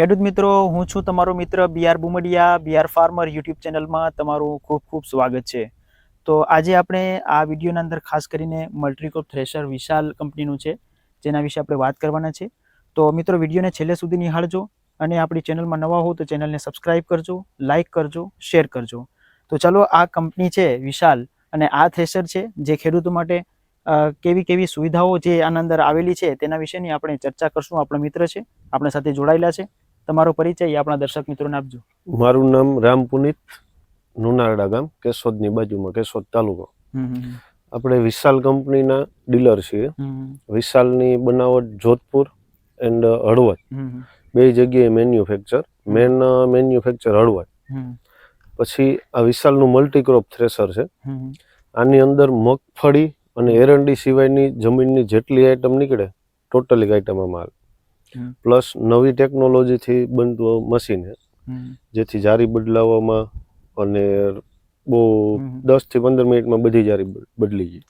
ખેડૂત મિત્રો, હું છું તમારો મિત્ર BR Bumdiya BR farmer YouTube ચેનલમાં તમારું ખૂબ ખૂબ સ્વાગત છે. તો આજે આપણે આ વિડીયોના અંદર ખાસ કરીને મલ્ટ્રીકોપ થ્રેશર વિશાલ કંપનીનું છે, જેના વિશે આપણે વાત કરવાના છે. તો મિત્રો, વિડીયોને છેલ્લે સુધી નિહાળજો અને આપણી ચેનલમાં નવા હો તો ચેનલને સબસ્ક્રાઇબ કરજો, લાઇક કરજો, શેર કરજો. તો ચાલો, આ કંપની છે વિશાલ અને આ થ્રેશર છે, જે ખેડૂતો માટે કેવી કેવી સુવિધાઓ જે આના અંદર આવેલી છે તેના વિશેની આપણે ચર્ચા કરશું. આપણા મિત્ર છે, આપણા સાથે જોડાયેલા છે. તમારો પરિચય આપણા દર્શક મિત્રોને આપજો. મારું નામ રામ પુનિત નુનારડા ગામ કેશોદની બાજુમાં કેશોદ તાલુકો. આપણે વિશાલ કંપનીના ડીલર છીએ. વિશાલની બનાવટ જોધપુર એન્ડ હળવદ. બે જગ્યાએ મેન્યુફેક્ચર મેન મેન્યુફેક્ચર હળવદ. પછી આ વિશાલનું મલ્ટીક્રોપ થ્રેસર છે. આની અંદર મગફળી અને એરંડી સિવાયની જમીનની જેટલી આઈટમ નીકળે ટોટલી આઈટમ હમ. પ્લસ નવી ટેકનોલોજીથી બનતું મશીન જેથી જારી બદલાવવામાં અને બહુ. દસથી પંદર મિનિટમાં બધી જારી બદલી ગઈ.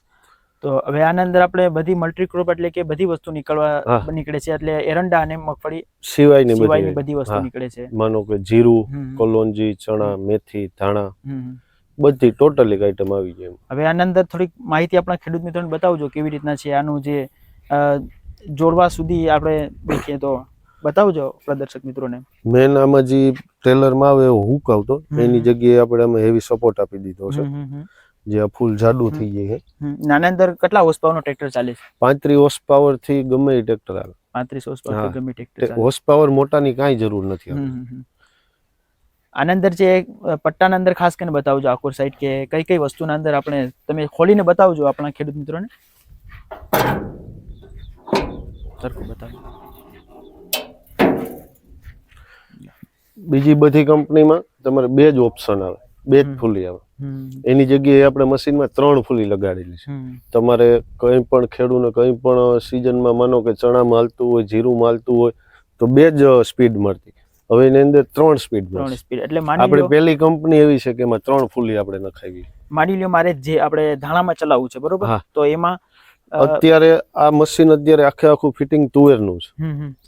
તો હવે આના અંદર આપણે બધી મલ્ટીક્રોપ એટલે કે બધી વસ્તુ નીકળવા નીકળે છે એટલે એરંડા અને મગફળી સિવાયની સિવાયની બધી વસ્તુ નીકળે છે. માનો કે જીરું કલોંજી ચણા મેથી ધાણા બધી ટોટલી આઈટમ આવી ગઈ હવે આના અંદર થોડીક માહિતી આપણા ખેડૂત મિત્રોને બતાવજો કેવી રીતના છે આનું જે જોડવા સુધી આપણે દેખીએ તો બતાવજો પ્રદર્શક દર્શક મિત્રોને. મેન આમાં જે ટ્રેલરમાં આવે એવો હુક આવતો એની જગ્યાએ આપણે અમે હેવી સપોર્ટ આપી દીધો છે. જે આ ફૂલ જાડું થઈ જાય છે. નાના અંદર કેટલા હોર્સ પાવરનો ટ્રેક્ટર ચાલે છે? પાંત્રીસ હોર્સ પાવરથી ગમે એ ટ્રેક્ટર આવે. પાંત્રીસ હોર્સ હા. પાવર ગમે ટ્રેક્ટર ચાલે. હોર્સ પાવર મોટાની કાંઈ જરૂર નથી. આના અંદર જે પટ્ટાના અંદર ખાસ કરીને બતાવજો આકોર સાઈડ કે કઈ કઈ વસ્તુના અંદર આપણે તમે ખોલીને બતાવજો આપણા ખેડૂત મિત્રોને. સરખું બતાવો. બીજી બધી કંપનીમાં તમારે બે જ ઓપ્શન આવે. બે જ ફૂલી આવે. એની જગ્યાએ આપણે મશીનમાં ત્રણ ફૂલી લગાડેલી છે. તમારે કંઈ પણ ખેડૂને કંઈ પણ સિઝનમાં માનો કે ચણા માલતું હોય જીરું માલતું હોય તો બે જ સ્પીડ મળતી. હવે એની અંદર ત્રણ સ્પીડ ત્રણ સ્પીડ એટલે આપણે પહેલી કંપની એવી છે કે એમાં ત્રણ ફૂલી આપણે નખાવી. માની લ્યો મારે જે આપણે ધાણામાં ચલાવવું છે બરોબર. તો એમાં અત્યારે આ મશીન અત્યારે આખે આખું ફિટિંગ તુવેરનું છે.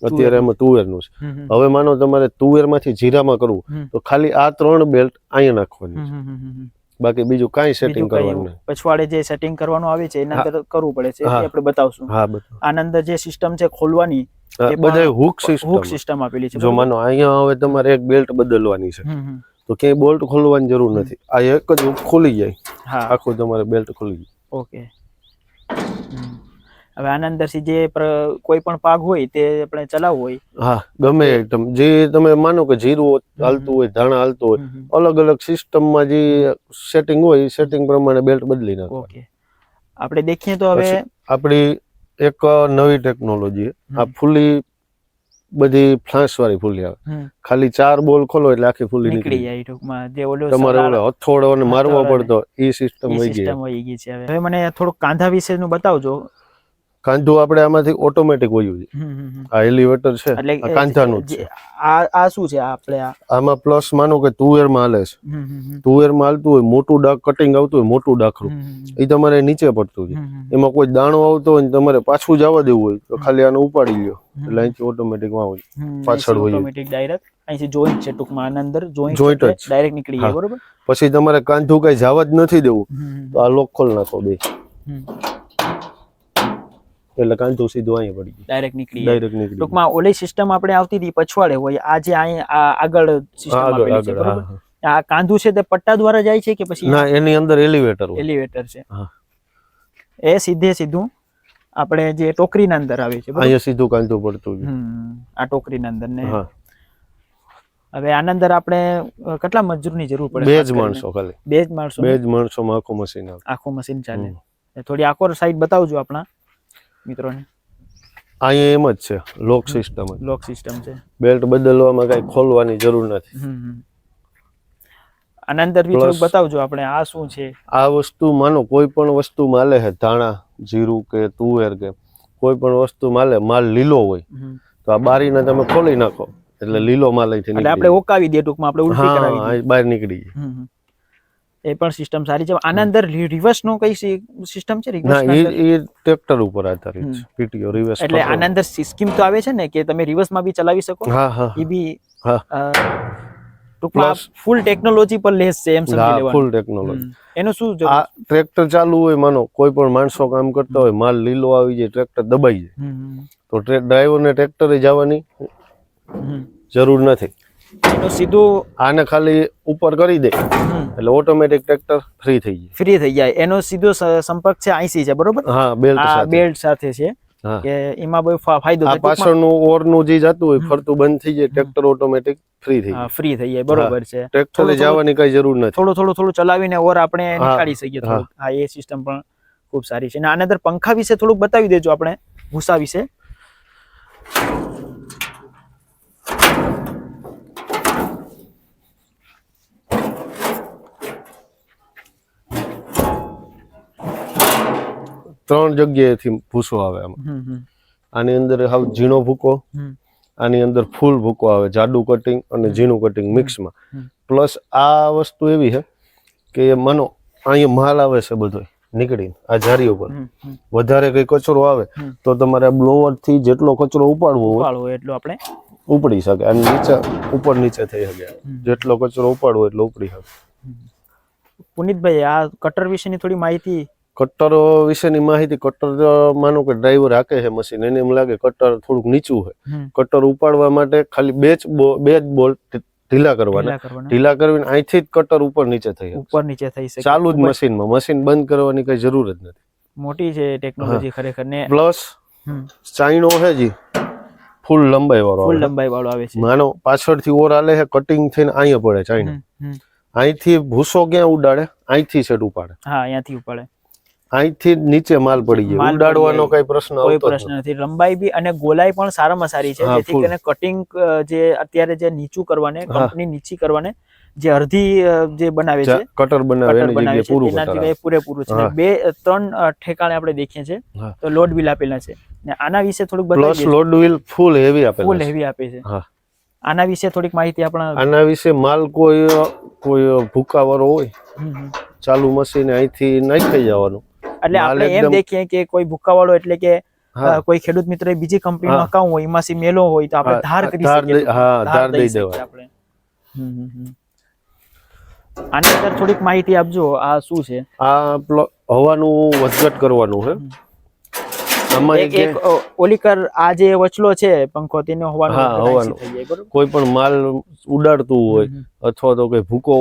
અત્યારે એમાં તુવેરનું છે. હવે માનો તમારે તુવેરમાંથી જીરામાં કરવું તો ખાલી આ ત્રણ બેલ્ટ અહીંયા નાખવાની છે. બાકી બીજું કાંઈ સેટિંગ કરવાનું નહીં. પછવાડે જે સેટિંગ કરવાનું આવે છે એના અંદર કરવું પડે છે એ આપણે બતાવશું. હા આના અંદર જે સિસ્ટમ છે ખોલવાની બધા હુક સિસ્ટમ હુક સિસ્ટમ આપેલી છે જો? માનો અહીંયા હવે તમારે એક બેલ્ટ બદલવાની છે. તો ક્યાંય બોલ્ટ ખોલવાની જરૂર નથી. આ એક જ ખુલી જાય. હા. આખું તમારે બેલ્ટ ખુલી જાય. ઓકે. હવે આના અંદરથી જે કોઈ પણ પાક હોય તે આપણે ચલાવવું હોય. હા ગમે એકદમ. જે તમે માનો કે જીરું હાલતું હોય ધાણા હાલતું હોય. અલગ અલગ સિસ્ટમમાં જે સેટિંગ હોય એ સેટિંગ પ્રમાણે બેલ્ટ બદલી નાખો ઓકે. આપણે દેખીએ તો હવે આપણી એક નવી ટેકનોલોજી આ ફૂલી બધી ફ્લાંસ વાળી ફૂલી આવે. ખાલી ચાર બોલ ખોલો એટલે આખી ફૂલી નીકળી જાય. ટૂંકમાં. જે ઓલો તમારે ઓલો હથોડો અને મારવો પડતો એ સિસ્ટમ હોય વહી ગઈ. સિસ્ટમ છે હવે. હવે મને થોડુંક કાંધા વિશેનું બતાવજો. કાંધું આપણે આમાંથી ઓટોમેટિક વયું છે. આ એલિવેટર છે કાંધાનું છે. આ આ શું છે આપણે આમાં પ્લસ માનો કે તુવેરમાં હાલે છે. તુવેરમાં હાલતું હોય મોટું ડાક કટિંગ આવતું હોય મોટું ડાખરું. એ તમારે નીચે પડતું છે. એમાં કોઈ દાણો આવતો હોય ને તમારે પાછું જવા દેવું હોય તો ખાલી આને ઉપાડી લ્યો. એટલે અહીંથી ઓટોમેટિકમાં હોય પાછળ હોય ઓટોમેટિક ડાયરેક્ટ અહીંથી જોઈન્ટ છે ટૂંકમાં આના અંદર જોઈન્ટ direct નીકળી જાય બરોબર? પછી તમારે કાંધું કઈ જવા જ નથી દેવું. તો આ લોક ખોલ નાખો બે. એટલે કાંધું સીધું અહીંયા પડી ગયું. ડાયરેક્ટ નીકળી ડાયરેક્ટ નીકળી ટૂંકમાં ઓલી સિસ્ટમ આપણે આવતી હતી પછવાડે હોય આ જે અહીંયા આગળ સિસ્ટમ આપેલી છે. આ કાંધું છે તે પટ્ટા દ્વારા જાય છે કે પછી ના એની અંદર એલિવેટર હોય. એલિવેટર છે. હા. એ સીધે સીધું આપણે જે ટોકરીના અંદર આવે છે અહીંયા સીધું કાંધું પડતું આ ટોકરીના અંદર ને. હવે આના અંદર આપણે કેટલા મજૂરની જરૂર પડે બે જ માણસો ખાલી. બે જ માણસો બે જ માણસોમાં આખું મશીન આવે. આખું મશીન ચાલે. થોડી આકોર સાઈડ બતાવજો આપણા. મિત્રોને? અહીંયા એમ જ છે લોક સિસ્ટમ લોક સિસ્ટમ છે. બેલ્ટ બદલવામાં કઈ ખોલવાની જરૂર નથી. આના અંદર બી થોડુંક બતાવજો આપણે આ શું છે? આ વસ્તુ માનો કોઈ પણ વસ્તુ માલે છે ધાણા જીરું કે તુવેર કે કોઈ પણ વસ્તુ માલે માલ લીલો હોય તો આ બારીને તમે ખોલી નાખો. એટલે લીલો માલ અહીંથી એટલે આપણે ઓકાવી દઈએ ટૂંકમાં આપણે ઉલટી કરાવી બહાર નીકળી જાય. એ પણ સિસ્ટમ સારી છે. આના અંદર રિવર્સ નો કઈ સિસ્ટમ છે? ના રિવર્સ એ એ ટ્રેક્ટર ઉપર આધારિત છે. પીટીઓ રિવર્સ એટલે આના અંદર સ્કીમ તો આવે છે ને કે તમે રિવર્સમાં બી ચલાવી શકો? હા હા એ બી ટૂંકમાં ફૂલ ટેકનોલોજી પર લેસ છે એમ સમજી લેવાનું. ફૂલ ટેકનોલોજી એનો શું? આ ટ્રેક્ટર ચાલુ હોય માનો કોઈ પણ માણસો કામ કરતા હોય માલ લીલો આવી જાય ટ્રેક્ટર દબાઈ જાય. તો ડ્રાઈવરને ટ્રેક્ટરે જવાની જરૂર નથી. એનું સીધું આને ખાલી ઉપર કરી દે. એટલે ઓટોમેટિક ટ્રેક્ટર ફ્રી થઈ જાય. ફ્રી થઈ જાય. એનો સીધો સંપર્ક છે આઈસી છે બરોબર? હા બેલ્ટ સાથે. બેલ્ટ સાથે છે કે એમાં બહુ ફાયદો આ પાછળનું ઓરનું જે જતું હોય. ફરતું બંધ થઈ જાય ટ્રેક્ટર ઓટોમેટિક ફ્રી થઈ જાય. ફ્રી થઈ જાય બરોબર છે. ટ્રેક્ટરે જવાની કઈ જરૂર નથી. થોડું થોડું થોડું ચલાવીને ઓર આપણે નીકાળી શકીએ. હા. એ સિસ્ટમ પણ ખૂબ સારી છે. અને આના અંદર પંખા વિશે થોડુંક બતાવી દેજો આપણે ભૂસા વિશે. ત્રણ જગ્યાએથી ભૂસો આવે આમાં. આની અંદર હાવ ઝીણો ભૂકો આની અંદર ફૂલ ભૂકો આવે જાડુ કટિંગ અને ઝીણું કટિંગ મિક્સમાં. પ્લસ આ વસ્તુ એવી છે કે માનો અહીંયા માલ આવે છે બધો નીકળીને આ જારી ઉપર. વધારે કઈ કચરો આવે તો તમારે બ્લોવરથી જેટલો કચરો ઉપાડવો હોય એટલો આપણે ઉપડી શકે. અને નીચે ઉપર નીચે થઈ શકે. જેટલો કચરો ઉપાડવો એટલો ઉપડી શકે. પુનિતભાઈ આ કટર વિશેની થોડી માહિતી કટર વિશેની માહિતી કટ્ટર માનો કે ડ્રાઈવર હાકે છે મશીન એને એમ લાગે કટર થોડુંક નીચું હોય કટ્ટર કટર ઉપાડવા માટે ખાલી બે જ બે જ બોલ્ટ ઢીલા કરવાના. ઢીલા કરવી કરવીને અહીંથી જ કટર ઉપર નીચે થઈ ઉપર નીચે થઈ શકે. ચાલુ જ મશીનમાં મશીન બંધ કરવાની કઈ જરૂર જ નથી. મોટી છે ટેકનોલોજી ખરેખર ને પ્લસ ચાઇનો છે જી. ફૂલ લંબાઈ વાળો ફૂલ લંબાઈ વાળો આવે છે. માનો પાછળથી ઓર આલે છે કટિંગ થઈને અહીંયા પડે હમ. અહીંથી ભૂસો ક્યાં ઉડાડે? અહીંથી સેટ ઉપાડે. હા અહીંયાથી ઉપાડે. અહીંથી નીચે માલ પડી ગયો. ઉડાડવાનો. કઈ પ્રશ્ન કોઈ પ્રશ્ન નથી. લંબાઈ બી અને ગોલાઈ પણ સારામાં સારી છે. જેથી કરીને કટિંગ જે અત્યારે જે નીચું કરવાને કંપની નીચી કરવાને જે અડધી જે બનાવે છે કટર બનાવે એની પૂરું કટર પૂરેપૂરું છે. બે ત્રણ ઠેકાણે આપણે દેખીએ છે તો લોડ બિલ આપેલા છે. ને આના વિશે થોડુંક plus load wheel full heavy આપે ફૂલ હેવી આપે છે. આના વિશે થોડીક માહિતી આપણા આના વિશે માલ કોઈ કોઈ ભૂકાવાળો હોય. ચાલુ મશીન અહીંથી નાખી જવાનું. એટલે આપણે એમ દેખીએ કે કોઈ ભૂકાવાળો એટલે કે કોઈ ખેડૂત મિત્ર બીજી કંપનીમાં. અકાઉન્ટ હોય એમાંથી મેલો હોય તો આપણે ધાર કરી શકીએ હા, ધાર દઈ દેવાય. આપણે. આની અંદર થોડીક માહિતી આપજો આ શું છે આ હવાનું વધઘટ કરવાનું છે એક એક એક ઓલી કર આ જે વચલો છે પંખો તેનો હોવાનો કોઈ પણ માલ ઉડાડતું હોય અથવા તો કોઈ ભૂકો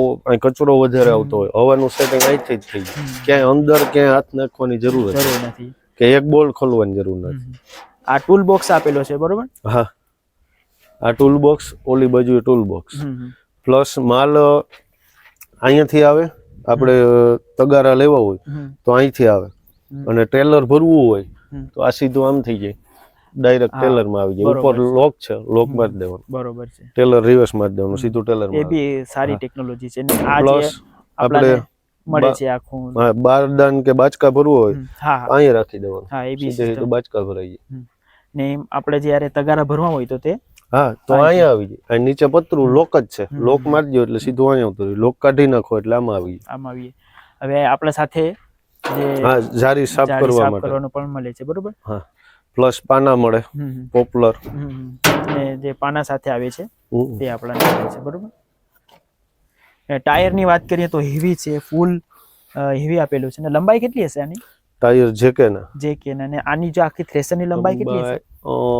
કચરો વધારે આવતો હોય હવાનું સેટિંગ અહીંથી જ થઈ ક્યાંય અંદર ક્યાંય હાથ નાખવાની જરૂર નથી. કે એક બોલ ખોલવાની જરૂર નથી. આ ટૂલ બોક્સ આપેલો છે બરોબર? હા. આ ટૂલ બોક્સ ઓલી બાજુ ટૂલ બોક્સ. પ્લસ માલ અહીંયાથી આવે. આપણે તગારા લેવા હોય તો અહીંથી આવે. અને ટ્રેલર ભરવું હોય. તો આ સીધું આમ થઈ જાય. ડાયરેક્ટ ટેલરમાં આવી જાય. ઉપર લોક છે લોક. મારી દેવાનું. બરોબર છે. ટેલર રિવર્સ મારી દેવાનું સીધું ટેલર એ બી સારી ટેકનોલોજી છે. પ્લસ આપણે મળે છે આખું. હા, બારદાન કે બાચકા ભરવું હોય હા અહીંયા રાખી દેવાનું. હા એ બી. બાચકા ભરાઈ જાય. ને આપણે જ્યારે તગારા ભરવા હોય તો તે? હા તો અહીંયા આવી જાય. અહીં નીચે પતરું લોક જ છે. લોક મારજો એટલે સીધું અહીંયા ઉતર્યું લોક કાઢી નાખો એટલે આમાં આવી આમાં આવીએ હવે આપણા સાથે હા જારી સાફ કરવા માટે. કરવાનું પણ મળે છે બરોબર? હા. પ્લસ પાના મળે પોપ્યુલર હમ, પોપલર. હમ, હમ. ને જે પાના સાથે આવે છે. તે આપણને મળે છે બરોબર? ને ટાયરની વાત કરીએ તો હેવી છે ફૂલ હેવી આપેલું છે. ને લંબાઈ કેટલી હશે આની? ટાયર જે કે ના. જે ના અને આની જો આખી થ્રેસરની લંબાઈ કેટલી હશે?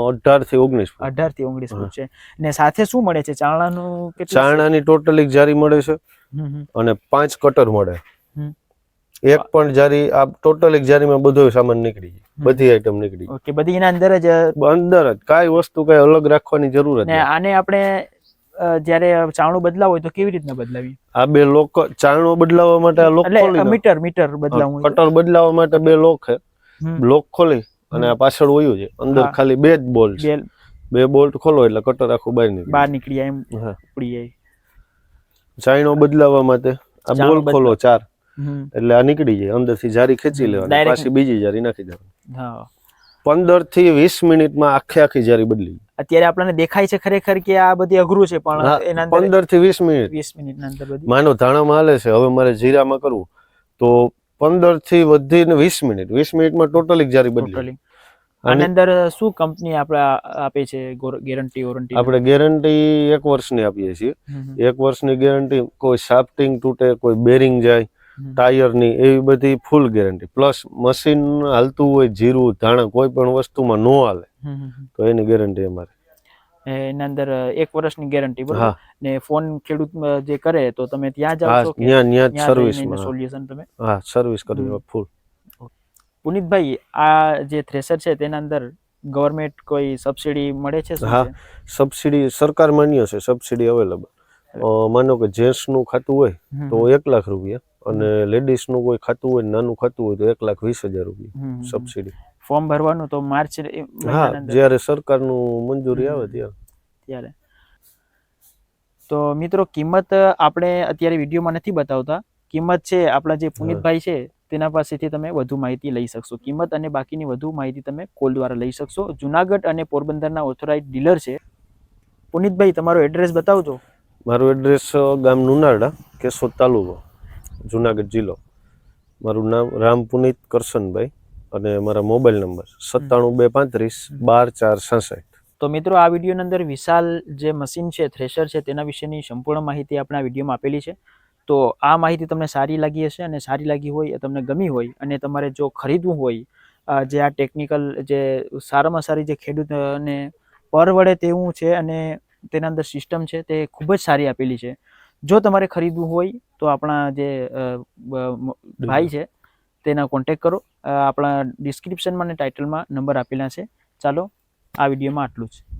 અઢારથી ઓગણીસ ફૂટ. અઢારથી ઓગણીસ ફૂટ છે. ને સાથે શું મળે છે? ચાણાનું કેટલું ચાણાની ટોટલ એક જારી મળે છે. અને પાંચ કટર મળે. હમ. એક પણ જારી આ ટોટલ એક જારીમાં બધો સામાન નીકળી જાય બધી આઈટમ નીકળી જાય ઓકે બધી એના અંદર જ અંદર જ. કાંઈ વસ્તુ કઈ અલગ રાખવાની જરૂર જ આને આપણે જ્યારે ચાણું બદલાવ હોય તો કેવી રીતના બદલાવી? આ બે લોક ચાણું બદલાવવા માટે આ લોક ખોલી મીટર મીટર બદલાવું કટર બદલાવવા માટે બે લોક છે. લોક ખોલી અને આ પાછળ ઓયું છે. અંદર ખાલી બે જ બોલ્ટ બે બે બોલ્ટ ખોલો એટલે કટર આખું બહાર નીકળી. બહાર નીકળી જાય એમ ઉપડી જાય. ચાઈનો બદલાવવા માટે. આ બોલ ખોલો ચાર. એટલે આ નીકળી જાય અંદરથી જારી ખેંચી. લેવાની પાછી બીજી જારી નાખી દેવાની. પંદરથી વીસ મિનિટમાં આખે આખી જારી બદલી અત્યારે આપણને દેખાય છે ખરેખર કે આ બધી અઘરું છે પણ અંદર પંદરથી વીસ મિનિટ. વીસ મિનિટ અંદર માનો ધાણામાં હાલે છે હવે મારે જીરામાં કરવું તો પંદરથી વધીને વીસ મિનિટ વીસ મિનિટમાં ટોટલી જારી બદલી આની અંદર શું કંપની આપણે આપે છે ગેરંટી વોરંટી? આપણે ગેરંટી એક વર્ષની આપીએ છીએ. એક વર્ષની ગેરંટી કોઈ શાફ્ટિંગ તૂટે કોઈ બેરિંગ જાય ટાયરની એવી બધી ફૂલ ગેરંટી પ્લસ મશીન હાલતું હોય જીરું ધાણા કોઈ પણ વસ્તુમાં ન હાલે તો એની ગેરંટી અમારે. એના અંદર એક વર્ષની ગેરંટી બરાબર? ને ફોન ખેડૂત જે કરે તો તમે ત્યાં જાઓ છો કે ત્યાં ત્યાં સર્વિસમાં સોલ્યુશન તમે? હા સર્વિસ કરી ફૂલ પુનિતભાઈ આ જે થ્રેસર છે તેના અંદર ગવર્મેન્ટ કોઈ સબસિડી મળે છે હા. સબસિડી સરકાર માન્ય છે સબસિડી અવેલેબલ માનો કે જેન્ટ્સનું ખાતું હોય તો એક લાખ રૂપિયા. અને લેડીઝનું કોઈ ખાતું હોય નાનું ખાતું હોય તો એક લાખ વીસ હજાર રૂપિયા. સબસિડી ફોર્મ ભરવાનું તો માર્ચ હા જ્યારે સરકારનું મંજૂરી આવે ત્યારે. ત્યારે. તો મિત્રો કિંમત આપણે અત્યારે વિડીયોમાં નથી બતાવતા. કિંમત છે આપણા જે પુનિતભાઈ છે તેના પાસેથી તમે વધુ માહિતી લઈ શકશો. કિંમત અને બાકીની વધુ માહિતી તમે કોલ દ્વારા લઈ શકશો. જુનાગઢ અને પોરબંદરના ઓથોરાઇઝ ડીલર છે. પુનિતભાઈ તમારો એડ્રેસ બતાવજો. મારું એડ્રેસ ગામ નુનાડા કેશોદ તાલુકો, જુનાગઢ જિલ્લો. મારું નામ રામ પુનિત કરશનભાઈ અને મારા મોબાઈલ નંબર સત્તાણું બે પાંત્રીસ બાર ચાર સાસઠ. તો મિત્રો, આ વિડીયોની અંદર વિશાલ જે મશીન છે, થ્રેશર છે, તેના વિશેની સંપૂર્ણ માહિતી આપણે વિડીયોમાં આપેલી છે. તો આ માહિતી તમને સારી લાગી હશે અને સારી લાગી હોય તમને ગમી હોય અને તમારે જો ખરીદવું હોય જે આ ટેકનિકલ જે સારામાં સારી જે ખેડૂતને પરવડે તેવું છે અને તેના અંદર સિસ્ટમ છે તે ખૂબ જ સારી આપેલી છે. જો તમારે ખરીદવું હોય તો આપણા જે ભાઈ છે તેના કોન્ટેક કરો. આપણા ડિસ્ક્રિપ્શનમાં અને ટાઇટલમાં નંબર આપેલા છે. ચાલો, આ વિડીયોમાં આટલું જ.